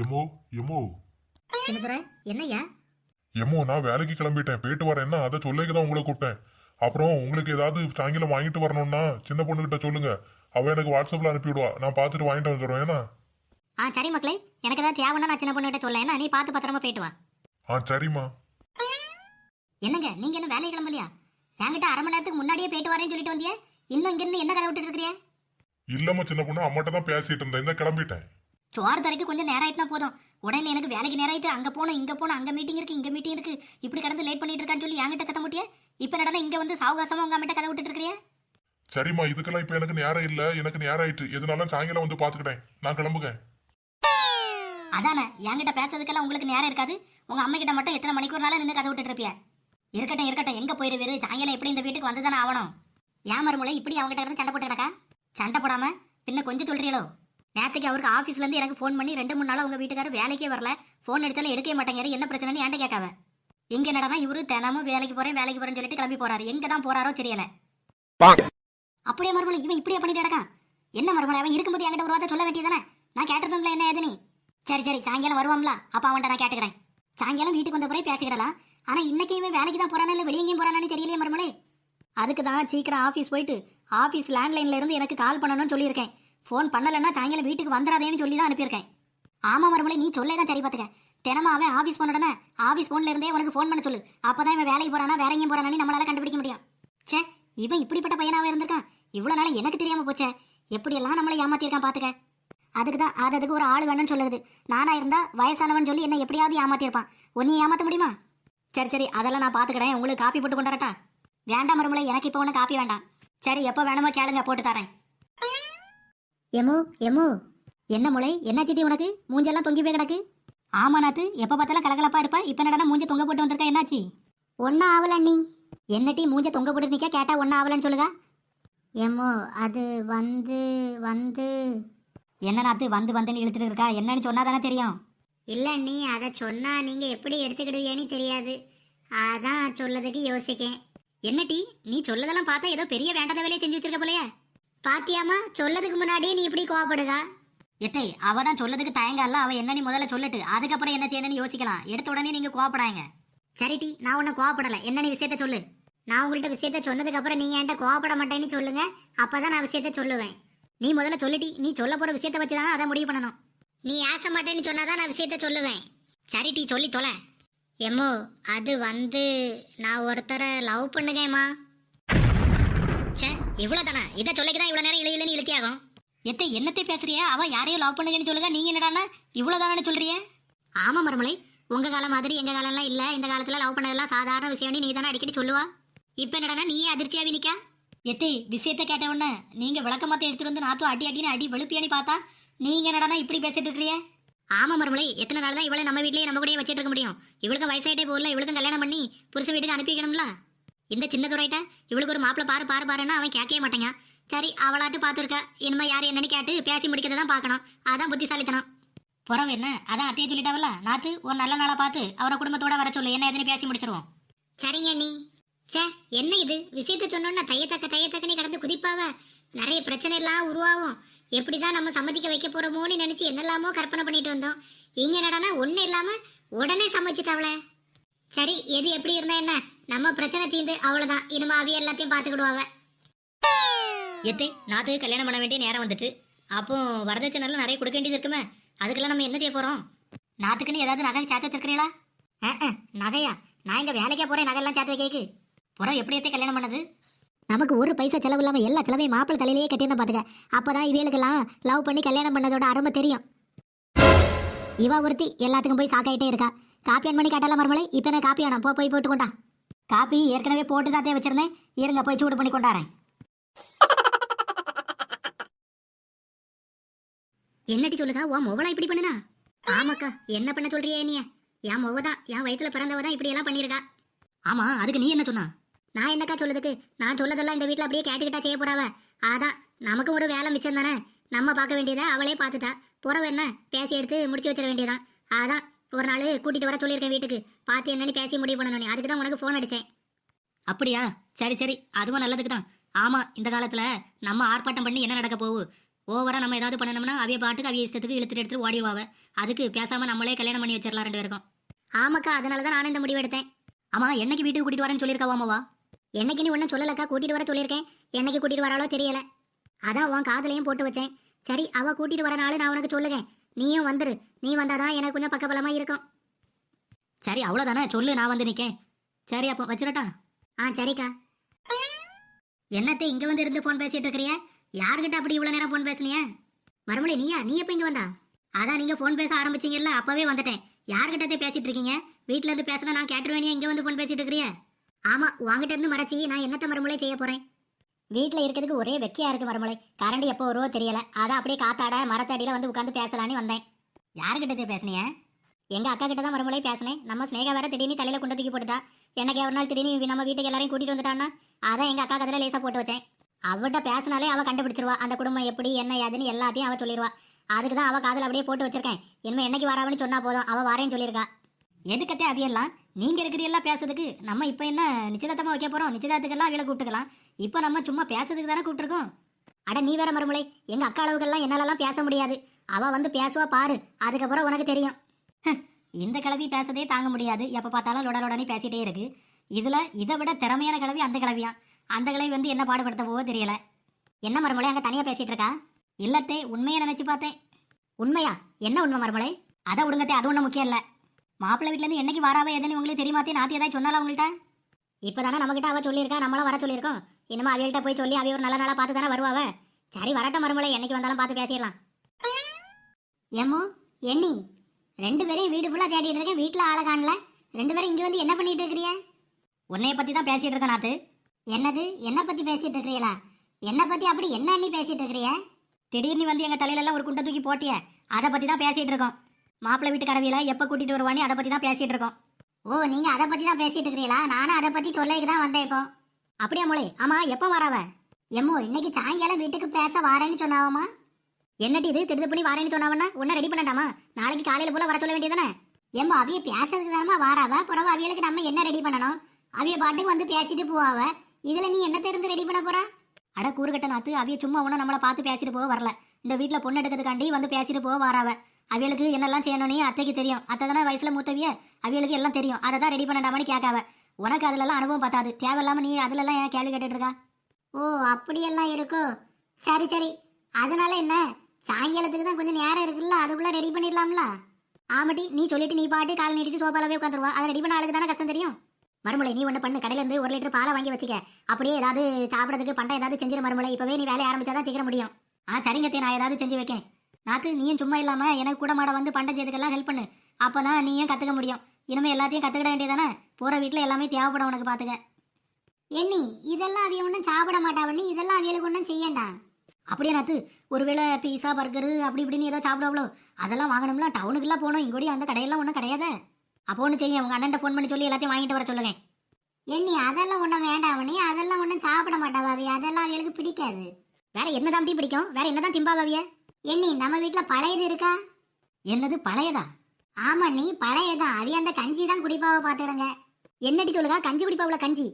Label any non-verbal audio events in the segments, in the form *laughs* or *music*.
எமோ எமோ. சின்னதுரை என்னய்யா? எமோ நான் வேலைக்கு கிளம்பிட்டேன். போயிட்டு வரேன்னா அதை சொல்லிக்கு தான் உங்களை கூப்பிட்டேன். அப்புறம் உங்களுக்கு ஏதாவது சாயங்காலம் வாங்கிட்டு வரணும்னா சின்ன பொண்ணுகிட்ட சொல்லுங்க. அவ எனக்கு வாட்ஸ்அப்ல அனுப்பிவிடுவா. நான் பார்த்துட்டு வாங்கிட்டு வந்துடுவேன் ஏன்னா ஆ சரி மக்களே. எனக்கு ஏதாவது தேவைன்னா நான் சின்ன பொண்ணுகிட்ட சொல்ல என்ன? நீ பார்த்து பத்திரமா போயிட்டு வா. ஆ சரிம்மா. என்னங்க? நீங்க என்ன வேலையை கிளம்பலையா? என்கிட்ட அரை மணி நேரத்துக்கு முன்னாடியே போயிட்டு வரேன்னு சொல்லிட்டு வந்தியே. இன்னும் இங்க இருந்து என்ன கதை விட்டுட்டு இருக்கிறியா? இல்லம்மா சின்ன பொண்ணு. அம்மாட்ட தான் பேசிட்டு இருந்தேன். இந்த கிளம்பிட்டேன். சோறு தரைக்கு கொஞ்சம் நேரம் ஆயிட்டுனா போதும். உடனே எனக்கு வேலைக்கு நேரம் ஆயிட்டு அங்க போனோம் இங்க போனோம் அங்க மீட்டிங் இருக்கு இங்க மீட்டிங் இருக்கு. இப்படி கடந்து லேட் பண்ணிட்டு இருக்கான்னு சொல்லி என்கிட்ட சத்தம் முட்டிய இப்ப நடனா இங்க வந்து சாவகாசமா உங்க அம்மிட்ட கதை விட்டுட்டு இருக்கிறியா? சரிம்மா இதுக்கெல்லாம் இப்ப எனக்கு நேரம் இல்ல. எனக்கு நேரம் ஆயிட்டு. எதுனாலும் சாயங்காலம் வந்து பாத்துக்கிட்டேன் நான் கிளம்புங்க அதானே என்கிட்ட பேசுறதுக்கெல்லாம் உங்களுக்கு நேரம் இருக்காது. உங்க அம்மா கிட்ட மட்டும் எத்தனை மணிக்கூர் நாளா நின்று கதை விட்டுட்டு இருப்பிய? இருக்கட்டும் இருக்கட்டும். எங்க போயிருவேரு சாயங்காலம் எப்படி இந்த வீட்டுக்கு வந்து தானே ஆகணும் ஏன் மறுமலை இப்படி அவங்ககிட்ட இருந்து சண்டை போட்டு கிடக்கா சண்டை போடாம? பின்ன கொஞ்சம் சொல்றீங்களோ? நேத்துக்கு அவருக்கு ஆபீஸ்ல இருந்து எனக்கு ஃபோன் பண்ணி ரெண்டு மூணு நாளா உங்க வீட்டுக்காரர் வேலைக்கே வரல. ஃபோன் அடிச்சாலும் எடுக்கவே மாட்டேங்கிறாரு. என்ன பிரச்சனைன்னு என்கிட்ட கேட்காவ இங்க நடனா இவரு தினமும் வேலைக்கு போறேன் வேலைக்கு போறேன்னு சொல்லிட்டு கிளம்பி போறாரு. எங்க தான் போறாரோ தெரியல. அப்படியே மறுமலை இவன் இப்படியே பண்ணிட்டு கிடக்கான். என்ன மறுமலை அவன் இருக்கும்போது என்கிட்ட ஒரு வார்த்தை சொல்ல வேண்டியதானே நான் கேட்டிருப்பேன்ல என்ன ஏது நீ சரி சரி சாயங்காலம் வருவாம்ல. அப்ப அவன்கிட்ட நான் கேட்டுக்கிறேன். சாயங்காலம் வீட்டுக்கு வந்த பிறகு பேசிக்கிடலாம். ஆனா இன்னைக்கு இவன் வேலைக்கு தான் போறானா இல்ல வெளியே எங்கேயும் தெரியலையே மருமலே அதுக்கு தான் சீக்கிரம் ஆஃபீஸ் போயிட்டு ஆஃபீஸ் லேண்ட்லைன்ல இருந்து எனக்கு கால் பண்ணணும்னு சொல்லியிருக்கேன். ஃபோன் பண்ணலைன்னா சாயங்காலம் வீட்டுக்கு வந்துடாதேன்னு சொல்லி தான் அனுப்பியிருக்கேன். ஆமா மறுமலை நீ சொல்லே தான் சரி பார்த்துக்க. தினமும் அவன் ஆஃபீஸ் போனடனே ஆஃபீஸ் ஃபோன்ல இருந்தே உனக்கு ஃபோன் பண்ண சொல்லு. அப்பதான் இவன் வேலைக்கு போறானா வேற எங்கேயும் போறானு நம்மளால கண்டுபிடிக்க முடியும். சே இவன் இப்படிப்பட்ட பையனாவே இருந்திருக்கான். இவ்வளவு நாள் எனக்கு தெரியாம போச்சே. எப்படியெல்லாம் நம்மளை ஏமாத்திருக்கான் பாத்துக்க அதுக்கு தான் அது அதுக்கு ஒரு ஆள் வேணும்னு சொல்லுது நானா இருந்தா வயசானவன் சொல்லி என்ன எப்படியாவது ஏமாத்திருப்பான் உன்னையும் ஏமாத்த முடியுமா? சரி சரி அதெல்லாம் நான் பாத்துக்கிறேன் உங்களுக்கு காப்பி போட்டு கொண்டு வேண்டாம் மறுமலை எனக்கு இப்போ ஒன்று காப்பி வேண்டாம். சரி எப்போ வேணுமோ கேளுங்க போட்டு தரேன். எமோ எமோ. என்ன முளை? என்ன சிட்டி உனக்கு? மூஞ்செல்லாம் தொங்கி போய் கிடக்கு. ஆமா நாத்து. எப்போ பார்த்தாலும் கலகலப்பா இருப்பா. இப்போ நடனா மூஞ்ச தொங்க போட்டு வந்திருக்க? என்னாச்சு? ஒன்னும் ஆவல நீ என்ன டீ மூஞ்ச தொங்க போட்டு நிக்க கேட்டா ஒன்னும் ஆவலன்னு சொல்லுங்க எமோ அது வந்து வந்து. என்ன நாத்து? வந்து வந்துன்னு இழுத்துட்டு இருக்கா? என்னன்னு சொன்னா தானே தெரியும்? இல்ல நீ அதை சொன்னா நீங்க எப்படி எடுத்துக்கிடுவீன்னு தெரியாது. அதான் சொல்லதுக்கு யோசிக்கேன். என்ன டீ? நீ சொல்லதெல்லாம் பார்த்தா ஏதோ பெரிய வேண்டாத வேலையை செஞ்சு வச்சிருக்க போலயே. பாத்தியாமா சொல்லதுக்கு முன்னாடியே நீ இப்படி கோவப்படுகா எத்தை அவ தான் சொல்லதுக்கு தயங்கல்ல அவ என்ன நீ முதல்ல சொல்லட்டு அதுக்கப்புறம் என்ன செய்யணும்னு யோசிக்கலாம். எடுத்த உடனே நீங்க கோவப்படாங்க சரி டி நான் உன்னை கோவப்படல. என்ன நீ விஷயத்த சொல்லு. நான் உங்கள்ட்ட விஷயத்த சொன்னதுக்கு அப்புறம் நீங்க என்கிட்ட கோவப்பட மாட்டேன்னு சொல்லுங்க. அப்பதான் நான் விஷயத்த சொல்லுவேன். நீ முதல்ல சொல்லிட்டி நீ சொல்ல போற விஷயத்த வச்சு தான் அதை முடிவு பண்ணணும். நீ ஆசை மாட்டேன்னு சொன்னாதான் நான் விஷயத்த சொல்லுவேன். சரி டி சொல்லி தொலை. எம்மோ அது வந்து நான் ஒருத்தரை லவ் பண்ணுகேம்மா. சே இவ்வளோ தானே இதை சொல்லிக்கு தான் இவ்வளவு நேரம் இழு இழுன்னு இழுத்தியாகும். எத்தை என்னத்தை பேசுறிய? அவ யாரையும் லவ் பண்ணுங்கன்னு சொல்லுங்க. நீங்க என்னடானா இவ்வளோ தானே சொல்றிய ஆமா மருமலை. உங்க காலம் மாதிரி எங்க காலம்லாம் இல்ல. இந்த காலத்துல லவ் பண்ணதெல்லாம் சாதாரண விஷயம் நீ தானே அடிக்கடி சொல்லுவா? இப்ப என்னடானா நீயே அதிர்ச்சியா வினிக்கா எத்தை விஷயத்தை கேட்ட உடனே நீங்க விளக்கமாத்த எடுத்துட்டு வந்து நாத்தும் அடி அடின்னு அடி வெளுப்பியானி பார்த்தா நீங்க என்னடானா இப்படி பேசிட்டு இருக்கிறிய ஆமா மருமலை. எத்தனை நாள் தான் இவளை நம்ம வீட்லயே நம்ம கூட வச்சிட்டு இருக்க முடியும். இவளுக்கு வயசாயிட்டே போகல. இவளுக்கும் கல்யாணம் பண்ணி புருஷ வீட்டுக்கு அனுப்பி வைக்கணும்ல? இந்த சின்ன துறையிட்ட இவளுக்கு ஒரு மாப்பிளை பாரு பாரு பாருன்னா அவன் கேட்கவே மாட்டேங்க. சரி அவளாட்டு பார்த்துருக்கா. இனிமே யார் என்னன்னு கேட்டு பேசி முடிக்கிறத தான் பார்க்கணும். அதான் புத்திசாலித்தனம். புறம் என்ன? அதான் அத்தையை சொல்லிட்டாவல நாத்து ஒரு நல்ல நாளாக பார்த்து அவரை குடும்பத்தோட வர சொல்லு. என்ன எதுன்னு பேசி முடிச்சிருவோம். சரிங்க நீ சே என்ன இது? விஷயத்த சொன்னோன்னா தையத்தக்க தையத்தக்கனே கடந்து குதிப்பாவ? நிறைய பிரச்சனை எல்லாம் உருவாகும். எப்படிதான் நம்ம சம்மதிக்க வைக்க போகிறோமோன்னு நினச்சி என்னெல்லாமோ கற்பனை பண்ணிட்டு வந்தோம். இங்கே நடனா ஒன்றும் இல்லாமல் உடனே சம்மதிச்சிட்டாவள. சரி எது எப்படி இருந்தா என்ன? நம்ம பிரச்சனை தீந்து அவ்வளவுதான். இனிமே அவிய எல்லாத்தையும் பாத்துக்கிடுவாவ எத்தை நாத்துக்கு கல்யாணம் பண்ண வேண்டிய நேரம் வந்துட்டு. அப்போ வரதட்சணைலாம் நிறைய கொடுக்க வேண்டியது இருக்குமே. அதுக்கெல்லாம் நம்ம என்ன செய்ய போறோம்? நாத்துக்குன்னு ஏதாவது நகை சேர்த்து வச்சிருக்கிறீங்களா? அஹ், நகையா? நான் இங்க வேலைக்கே போறேன் நகையெல்லாம் சேர்த்து வைக்க புறம் எப்படி எத்தை கல்யாணம் பண்ணது? நமக்கு ஒரு பைசா செலவு இல்லாம எல்லா செலவையும் மாப்பிள்ளை தலையிலேயே கட்டியிருந்தா பாத்துக்க. அப்பதான் இவளுக்கெல்லாம் லவ் பண்ணி கல்யாணம் பண்ணதோட அருமை தெரியும். இவ ஒருத்தி எல்லாத்துக்கும் போய் சாக்காயிட்டே இருக்கா. காப்பி ஆன் பண்ணி காட்டலாம் மறுமலை இப்ப என்ன காப்பி ஆனா போ போய் போட்டு கொண்டா காப்பி ஏற்கனவே போட்டு தான் வச்சிருந்தேன். இருங்க போய் சூடு பண்ணி கொண்டாறேன். என்னடி சொல்லுதா உன் மொவலா இப்படி பண்ணுனா? ஆமாக்கா என்ன பண்ண சொல்றியே நீ? என் முக தான் என் வயித்துல பிறந்தவ தான் இப்படி எல்லாம் பண்ணிருக்கா ஆமா அதுக்கு நீ என்ன சொன்னா? நான் என்னக்கா சொல்லுதுக்கு நான் சொல்லதெல்லாம் இந்த வீட்ல அப்படியே கேட்டுக்கிட்டா செய்ய போறாவ? அதான் நமக்கும் ஒரு வேலை மிச்சம் தானே. நம்ம பார்க்க வேண்டியதை அவளே பார்த்துட்டா. புறவை என்ன? பேசி எடுத்து முடிச்சு வச்சிட வேண்டியதான் அதான் ஒரு நாள் கூட்டிட்டு வர சொல்லியிருக்கேன் வீட்டுக்கு. பார்த்து என்னன்னு பேசி முடிவு பண்ணணும் அதுக்கு தான் உனக்கு ஃபோன் அடிச்சேன். அப்படியா? சரி சரி. அதுவும் நல்லதுக்கு தான். ஆமா இந்த காலத்துல நம்ம ஆர்ப்பாட்டம் பண்ணி என்ன நடக்க போகுது? ஓவரா நம்ம ஏதாவது பண்ணணும்னா அவிய பாட்டுக்கு அவிய இஷ்டத்துக்கு இழுத்துட்டு எடுத்துட்டு ஓடிடுவாவ. அதுக்கு பேசாம நம்மளே கல்யாணம் பண்ணி வச்சிடலாம் ரெண்டு பேருக்கும். ஆமாக்கா அதனால தான் நானும் இந்த முடிவு எடுத்தேன். ஆமா என்னைக்கு வீட்டுக்கு கூட்டிட்டு வரேன்னு சொல்லியிருக்காவாமவா என்னைக்கு நீ ஒன்றும் சொல்லலக்கா கூட்டிட்டு வர சொல்லியிருக்கேன். என்னைக்கு கூட்டிட்டு வராளோ தெரியல. அதான் உன் காதலையும் போட்டு வச்சேன். சரி அவ கூட்டிட்டு வர நாள் நான் உனக்கு சொல்லுவேன். நீயும் வந்துரு. நீ வந்தாதான் எனக்கு கொஞ்சம் பக்கபலமா இருக்கும். சரி அவ்வளவுதானே? சொல்லு நான் வந்து நிக்கேன். சரி அப்போ வச்சிரட்டா. ஆ சரிக்கா. என்னத்தை இங்க வந்து இருந்து போன் பேசிட்டு இருக்கிறிய? யார்கிட்ட அப்படி இவ்வளவு நேரம் போன் பேசுனிய? மறுமொழி நீயா? நீ எப்ப இங்க வந்தா? அதான் நீங்க போன் பேச ஆரம்பிச்சீங்கல்ல அப்பவே வந்துட்டேன். யார்கிட்ட பேசிட்டு இருக்கீங்க? வீட்ல இருந்து பேசினா நான் கேட்டுருவேனியா இங்க வந்து போன் பேசிட்டு இருக்கிறிய? ஆமா உங்ககிட்ட இருந்து மறைச்சி நான் என்னத்த மறுமொழி செய்ய போறேன்? வீட்டில் இருக்கிறதுக்கு ஒரே வெக்கையா இருக்கு மறுமலை கரண்ட் எப்போ வருவோ தெரியல. அதான் அப்படியே காத்தாட மரத்தடியில வந்து உட்காந்து பேசலான்னு வந்தேன். யாருக்கிட்ட பேசுனிய? எங்க அக்கா கிட்ட தான் மறுமலை பேசினேன். நம்ம ஸ்னேகா வேற திடீர்னு தலையில கொண்டு தூக்கி போட்டுட்டா. எனக்கு ஒரு நாள் திடீர்னு நம்ம வீட்டுக்கு எல்லாரையும் கூட்டிட்டு வந்துட்டான்னா அதான் எங்க அக்கா கதையில லேசா போட்டு வச்சேன். அவட்ட பேசினாலே அவ கண்டுபிடிச்சிருவா. அந்த குடும்பம் எப்படி என்ன ஏதுன்னு எல்லாத்தையும் அவ சொல்லிடுவா அதுக்கு தான் அவ காதுல அப்படியே போட்டு வச்சிருக்கேன். இனிமே என்னைக்கு வராவன்னு சொன்னா போதும். அவ வாரேன்னு சொல்லியிருக்கா. எதுக்கத்தே அவியெல்லாம்? நீங்க இருக்கிறீங்களா பேசுறதுக்கு நம்ம இப்ப என்ன நிச்சயதார்த்தமா வைக்க போறோம்? நிச்சயதார்த்துக்கெல்லாம் அவியலை கூப்பிட்டுக்கலாம். இப்ப நம்ம சும்மா பேசுறதுக்கு தானே கூப்பிட்டுருக்கோம்? அட நீ வேற மறுமலை எங்க அக்கா அளவுக்கெல்லாம் என்னாலலாம் பேச முடியாது. அவ வந்து பேசுவா பாரு. அதுக்கப்புறம் உனக்கு தெரியும். இந்த கிளவி பேசதே தாங்க முடியாது. எப்ப பார்த்தாலும் லொட லொடனே பேசிட்டே இருக்கு. இதுல இதை விட திறமையான கிளவி அந்த கிளவியா? அந்த கிளவி வந்து என்ன பாடுபடுத்த போவோ தெரியல. என்ன மறுமலை அங்க தனியா பேசிட்டு இருக்கா? இல்லத்தே உண்மையை நினைச்சு பார்த்தேன். உண்மையா? என்ன உண்மை மறுமலை அதை விடுங்கத்தே அது ஒன்றும் முக்கியம் இல்லை. மாப்பிள்ளை வீட்ல இருந்து என்னைக்கு வராவ எதுன்னு உங்களுக்கு தெரியுமாத்தே நாத்தி ஏதாவது சொன்னால உங்கள்கிட்ட இப்பதானே நம்மகிட்ட அவ சொல்லியிருக்கா நம்மளும் வர சொல்லியிருக்கோம். இனிமே அவியல்கிட்ட போய் சொல்லி அவிய ஒரு நல்ல நாளா பார்த்து தானே வருவாவ சரி வரட்டும் மறுமலை என்னைக்கு வந்தாலும் பார்த்து பேசிடலாம். எம்மோ எண்ணி ரெண்டு பேரையும் வீடு ஃபுல்லா தேடிட்டு இருக்கேன் வீட்டுல ஆளை காணல. ரெண்டு பேரும் இங்க வந்து என்ன பண்ணிட்டு இருக்கிறிய உன்னைய பத்தி தான் பேசிட்டு இருக்கேன் நாத்து. என்னது? என்ன பத்தி பேசிட்டு இருக்கிறீங்களா என்ன பத்தி அப்படி என்ன அண்ணி பேசிட்டு இருக்கிறிய திடீர்னு வந்து எங்க தலையில எல்லாம் ஒரு குண்டை தூக்கி போட்டிய. அதை பத்தி தான் பேசிட்டு இருக்கோம். மாப்பிள்ளை வீட்டு கரவியில எப்ப கூட்டிட்டு வருவானே அதை பத்தி தான் பேசிட்டு இருக்கோம். ஓ நீங்க அதை பத்தி தான் பேசிட்டு இருக்கிறீங்களா? நானும் அதை பத்தி சொல்லிக்கு தான் வந்தேன் இப்போ. அப்படியா மொழி? ஆமா எப்ப வராவ எம்மோ இன்னைக்கு சாயங்காலம் வீட்டுக்கு பேச வாரேன்னு சொன்னாவமா என்னட்டு இது? திருது பண்ணி வரேன்னு சொன்னாவன்னா உன்ன ரெடி பண்ணட்டாமா? நாளைக்கு காலையில போல வர சொல்ல வேண்டியதானே எம்மோ அவிய பேசுறதுக்கு தானமா வாராவ பிறகு அவியலுக்கு நம்ம என்ன ரெடி பண்ணணும்? அவிய பாட்டுக்கு வந்து பேசிட்டு போவாவ இதுல நீ என்ன தெரிந்து ரெடி பண்ண போற? அட கூறுகட்ட நாத்து அவிய சும்மா ஒன்றும் நம்மளை பார்த்து பேசிட்டு போக வரல. இந்த வீட்டில் பொண்ணு எடுக்கிறதுக்காண்டி வந்து பேசிட்டு போக வராவ அவியலுக்கு என்னெல்லாம் செய்யணும்னு அத்தைக்கு தெரியும். அத்தை தானே வயசுல மூத்தவிய? அவியலுக்கு எல்லாம் தெரியும். அதை தான் ரெடி பண்ணடாமனு கேட்காவ. உனக்கு அதுலலாம் அனுபவம் பத்தாது. தேவையில்லாம நீ அதுலலாம் ஏன் கேள்வி கேட்டுட்டு இருக்கா? ஓ அப்படியெல்லாம் இருக்கோ சரி சரி. அதனால என்ன? சாயங்காலத்துக்கு தான் கொஞ்சம் நேரம் இருக்குல்ல? அதுக்குள்ள ரெடி பண்ணிடலாம்ல? ஆமாட்டி நீ சொல்லிட்டு நீ பாட்டு கால் நீட்டிட்டு சோபாலவே உட்காந்துருவா. அதை ரெடி பண்ண ஆளுக்கு தானே கஷ்டம் தெரியும்? மறுமலை நீ ஒன்று பண்ணு. கடையில இருந்து ஒரு லிட்டர் பாலை வாங்கி வச்சுக்க. அப்படியே ஏதாவது சாப்பிடறதுக்கு பண்டை ஏதாவது செஞ்சிரு மறுமலை இப்பவே நீ வேலையை ஆரம்பிச்சாதான் சீக்கிரம் முடியும். ஆ சரிங்க தே நான் ஏதாவது செஞ்சு வைக்கேன். நாத்து நீயும் சும்மா இல்லாம எனக்கு கூட மாட வந்து பண்டை செய்யறதுக்கெல்லாம் ஹெல்ப் பண்ணு. அப்பதான் நீயும் கத்துக்க முடியும். இனிமே எல்லாத்தையும் கத்துக்கிட வேண்டியதானே போற வீட்டுல எல்லாமே தேவைப்படும் உனக்கு பாத்துக்க. எண்ணி இதெல்லாம் அவிய ஒன்றும் சாப்பிட மாட்டாவண்ணி இதெல்லாம் அவியலுக்கு ஒன்றும் செய்யண்டா. அப்படியே நாத்து? ஒருவேளை பீஸா பர்கரு அப்படி இப்படின்னு ஏதோ சாப்பிடுவாங்களோ அதெல்லாம் வாங்கணும்ல டவுனுக்குலாம் போகணும். இங்கோடி அந்த கடையெல்லாம் ஒன்றும் கிடையாதே. அப்போ ஒன்று செய்ய உங்க அண்ணன் ஃபோன் பண்ணி சொல்லி எல்லாத்தையும் வாங்கிட்டு வர சொல்லுங்க. எண்ணி அதெல்லாம் ஒன்றும் வேண்டாவண்ணி அதெல்லாம் ஒன்றும் சாப்பிட மாட்டா பாவி. அதெல்லாம் அவளுக்கு பிடிக்காது. வேற என்னதான் டீ பிடிக்கும்? வேற என்னதான் திம்பா பாவியா? எண்ணி நம்ம வீட்டில் பழையது இருக்கா? என்னது பழையதா? ஆமா நீ பழையதான் அவிய அந்த கஞ்சி தான் குடிப்பாவ பார்த்துடுங்க. என்னடி சொல்லுகா கஞ்சி குடிப்பாவுல கஞ்சி?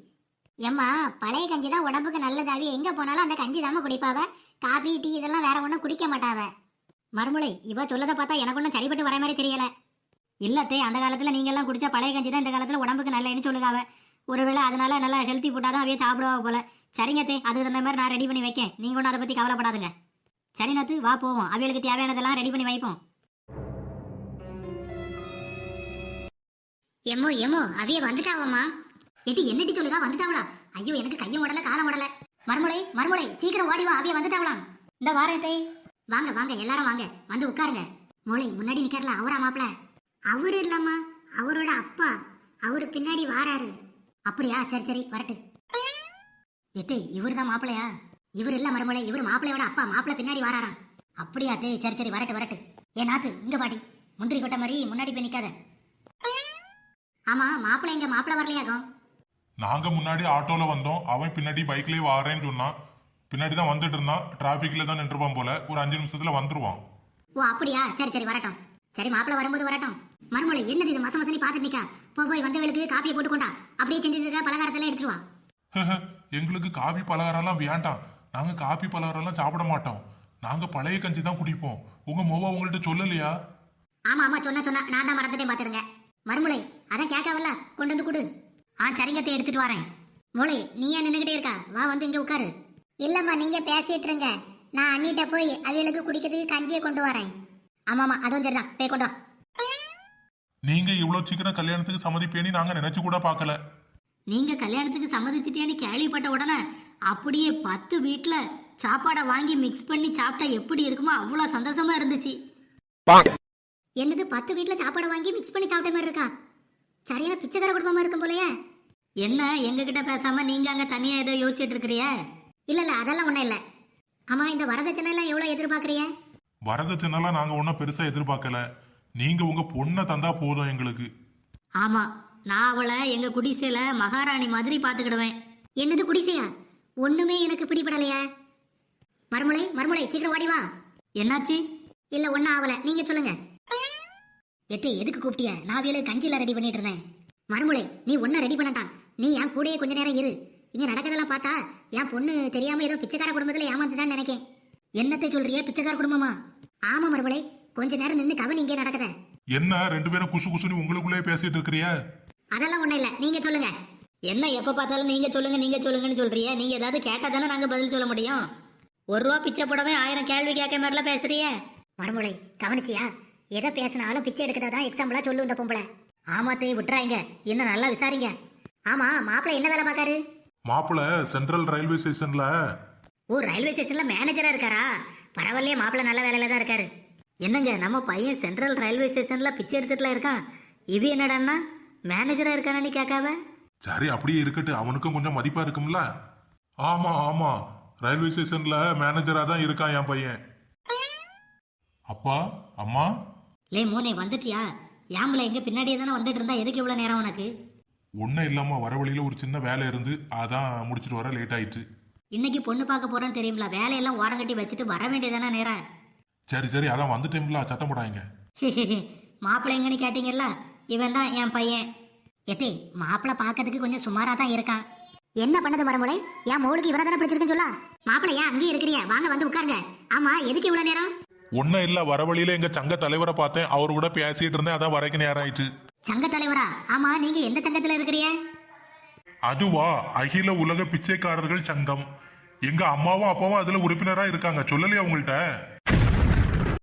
ஏம்மா பழைய கஞ்சி தான் உடம்புக்கு நல்லது அவிய எங்க போனாலும் அந்த கஞ்சி தாம குடிப்பாவ. காபி டீ இதெல்லாம் வேற ஒன்றும் குடிக்க மாட்டாவ. மறுமலை இவ சொல்லதை பார்த்தா எனக்கு ஒன்றும் சரிப்பட்டு வர மாதிரி தெரியல. இல்லத்தே அந்த காலத்துல நீங்க எல்லாம் குடிச்ச பழைய கஞ்சி தான் இந்த காலத்துல உடம்புக்கு நல்லதுன்னு சொல்லுகாவ ஒருவேளை அதனால நல்லா ஹெல்த்தி ஃபுட்டாக தான் அவைய சாப்பிடுவா போல. சரிங்க தே அது தகுந்த மாதிரி நான் ரெடி பண்ணி வைக்கேன். நீங்க ஒன்றும் அதை பத்தி கவலைப்படாதுங்க. சரி நாத்து வா போவோம். அவைகளுக்கு தேவையானதெல்லாம் ரெடி பண்ணி வைப்போம். எம்மோ எம்மோ அவிய வந்துட்டாவம்மா. எட்டி என்னடி சொல்லுதா வந்துட்டாவளா? ஐயோ எனக்கு கையும் உடல காலம் உடல மறுமுலை மறுமுலை சீக்கிரம் ஓடி வா அவிய வந்துட்டாவளாம். இந்த வாரத்தை வாங்க வாங்க எல்லாரும் வாங்க. வந்து உட்காருங்க. மோளை முன்னாடி நிக்கிறல அவரா மாப்பிள? அவரு இல்லம்மா. அவரோட அப்பா. அவரு பின்னாடி வாராரு. அப்படியா? சரி சரி வரட்டு. எத்தே இவர் தான் மாப்பிளையா? இவர் இல்ல மறுமலை இவர் மாப்பிளையோட அப்பா மாப்பிளை பின்னாடி வாராராம். அப்படியா தே சரி சரி வரட்டு வரட்டு. ஏ நாத்து இங்க பாடி. முந்திரி கொட்ட மாதிரி முன்னாடி போய் நிக்காத. ஆமா மாப்பிளை எங்க மாப்பிள வரலையாகும் நாங்க முன்னாடி ஆட்டோல வந்தோம். அவன் பின்னாடி பைக்லயே வாரேன்னு சொன்னான். பின்னாடி தான் வந்துட்டு இருந்தான். டிராபிக்ல தான் நின்றுப்பான் போல. ஒரு அஞ்சு நிமிஷத்துல வந்துருவான். ஓ அப்படியா? சரி சரி வரட்டும். சரி மாப்பிளை வரும்போது வரட்டும். மறுமொழி என்னது இது? மச மசனி பார்த்துட்டு நிக்கா. போ போய் வந்தவளுக்கு காப்பியை போட்டு கொண்டா அப்படியே செஞ்சு இருக்க பலகாரத்தெல்லாம் எடுத்துட்டு வா. எங்களுக்கு காபி பலகாரம்லாம் வேண்டாம். நாங்க காபி பலகாரம்லாம் சாப்பிட மாட்டோம். நாங்க பழைய கஞ்சி தான் குடிப்போம். உங்க மொவா உங்கள்ட்ட சொல்லலையா? ஆமா ஆமா சொன்னா சொன்னா. நான் தான் மறந்துட்டே பாத்துருங்க மறுமுளை அதான் கேட்காவல்ல? கொண்டு வந்து கொடு. ஆ சரிங்கத்தை எடுத்துட்டு வரேன். மூளை நீ ஏன் நின்னுகிட்டே இருக்கா? வா வந்து இங்க உட்காரு. இல்லம்மா நீங்க பேசிட்டு இருங்க. நான் அண்ணிட்ட போய் அவிகளுக்கு குடிக்கிறதுக்கு கஞ்சியை கொண்டு வரேன். ஆமாமா அதுவும் சரிதான். பே கொண்டு வா. நீங்க இவ்வளவு சீக்கிரம் கல்யாணத்துக்கு சம்மதிப்பேன்னு நாங்க நினைச்சு கூட பார்க்கல. நீங்க கல்யாணத்துக்கு சம்மதிச்சிட்டேன்னு கேள்விப்பட்ட உடனே அப்படியே பத்து வீட்ல சாப்பாடை வாங்கி மிக்ஸ் பண்ணி சாப்பிட்டா எப்படி இருக்குமோ அவ்வளோ சந்தோஷமா இருந்துச்சு. என்னது பத்து வீட்ல சாப்பாடு வாங்கி மிக்ஸ் பண்ணி சாப்பிட்ட மாதிரி இருக்கா? சரியான பிச்சைக்கார குடும்பமா இருக்கும் போலயே. என்ன எங்க கிட்ட பேசாம நீங்க அங்க தனியா ஏதோ யோசிச்சுட்டு இருக்கிறிய இல்ல இல்ல அதெல்லாம் ஒண்ணும் இல்ல. ஆமா இந்த வரதட்சணை எல்லாம் எவ்வளவு எதிர்பார்க்கறிய வரதட்சணைலாம் நாங்க ஒன்றும் பெருசா எதிர்பார்க்கல. நீங்க உங்க பொண்ணை தந்தா போதும் எங்களுக்கு. ஆமா நான் அவளை எங்க குடிசையில மகாராணி மாதிரி பாத்துக்கிடுவேன் என்னது குடிசையா? ஒண்ணுமே எனக்கு பிடிபடலையே. மறுமுளை மறுமுளை சீக்கிரம் ஓடி வா. என்னாச்சு? இல்ல ஒண்ணும் ஆவல. நீங்க சொல்லுங்க. எத்தே எதுக்கு கூப்பிட்டிய? நான் வேலை கஞ்சில ரெடி பண்ணிட்டு இருந்தேன். மறுமுளை நீ ஒன்னும் ரெடி பண்ணட்டான். நீ என் கூடயே கொஞ்ச நேரம் இரு. இங்க நடக்கதெல்லாம் பார்த்தா என் பொண்ணு தெரியாம ஏதோ பிச்சைக்கார குடும்பத்துல ஏமாந்துட்டான்னு நினைக்கேன். என்னத்தை சொல்றிய பிச்சைக்கார குடும்பமா? ஆமா மறுமுளை கொஞ்ச நேரம் நின்னு கவனி இங்கே நடக்குத. என்ன ரெண்டு பேரும் குசு குசுன்னு உங்களுக்குள்ளே பேசிட்டு இருக்கிறிய? அதெல்லாம் ஒண்ணும் இல்ல. நீங்க சொல்லுங்க. என்ன எப்ப பார்த்தாலும் நீங்க சொல்லுங்க நீங்க சொல்லுங்கன்னு சொல்றிய நீங்க ஏதாவது கேட்டா தானே நாங்க பதில் சொல்ல முடியும். ஒரு ரூபா பிச்சை போடவே ஆயிரம் கேள்வி கேட்க மாதிரிலாம் பேசுறிய மறுமுளை கவனிச்சியா? எதை பேசினாலும் பிச்சை எடுக்கிறதா தான் எக்ஸாம்பிளா சொல்லு இந்த பொம்பளை. ஆமாத்தே விட்டுறாங்க. என்ன நல்லா விசாரிங்க. ஆமா மாப்பிள்ளை என்ன வேலை பார்க்காரு? மாப்பிள்ள சென்ட்ரல் ரயில்வே ஸ்டேஷன்ல ஓ ரயில்வே ஸ்டேஷன்ல மேனேஜரா இருக்காரா? பரவாயில்லையே மாப்பிள்ள நல்ல வேலையில தான் இருக்காரு. என்னங்க நம்ம பையன் சென்ட்ரல் ரயில்வே ஸ்டேஷன்ல பிச்சை எடுத்துட்டுல இருக்கான். இது என்னடான்னா மேனேஜரா இருக்கானு கேட்காவ சரி அப்படியே இருக்கட்டு அவனுக்கும் கொஞ்சம் மதிப்பா இருக்கும்ல? ஆமா ஆமா. ரயில்வே ஸ்டேஷன்ல மேனேஜரா தான் இருக்கான் என் பையன். அப்பா அம்மா? லே மோனே வந்துட்டியா? யாம்பல எங்க பின்னாடியே தானே வந்துட்டு இருந்தா? எதுக்கு இவ்வளவு நேரம் உனக்கு? ஒன்னும் இல்லாம வர வழியில ஒரு சின்ன வேலை இருந்து அதான் முடிச்சிட்டு வர லேட் ஆயிடுச்சு. இன்னைக்கு பொண்ணு பார்க்க போறேன்னு தெரியுங்களா வேலையெல்லாம் ஓரங்கட்டி வச்சுட்டு வர வேண்டியதானே நேரம்? சரி சரி அதான் வந்துட்டேன்ல சத்தம் போடாங்க *laughs* மாப்பிள்ளை எங்கன்னு கேட்டீங்கல்ல? இவன் தான் என் பையன். எத்தே மாப்பிள்ளை பார்க்கறதுக்கு கொஞ்சம் சுமாரா தான் இருக்கான் என்ன பண்ணது மறுமுறை என் மோளுக்கு இவரை தானே பிடிச்சிருக்குன்னு சொல்ல? மாப்பிள்ளை ஏன் அங்கேயே இருக்கிறிய வாங்க வந்து உட்காருங்க. ஆமா எதுக்கு இவ்வளவு நேரம்? ஒன்னும் இல்ல வர வழியில எங்க சங்க தலைவரை பார்த்தேன். அவர் கூட பேசிட்டு இருந்தேன் அதான் வரைக்கும் நேரம் ஆயிடுச்சு சங்க தலைவரா? ஆமா நீங்க எந்த சங்கத்துல இருக்கிறிய அதுவா அகில உலக பிச்சைக்காரர்கள் சங்கம். எங்க அம்மாவும் அப்பாவும் அதுல உறுப்பினரா இருக்காங்க. சொல்லலையா உங்கள்ட்ட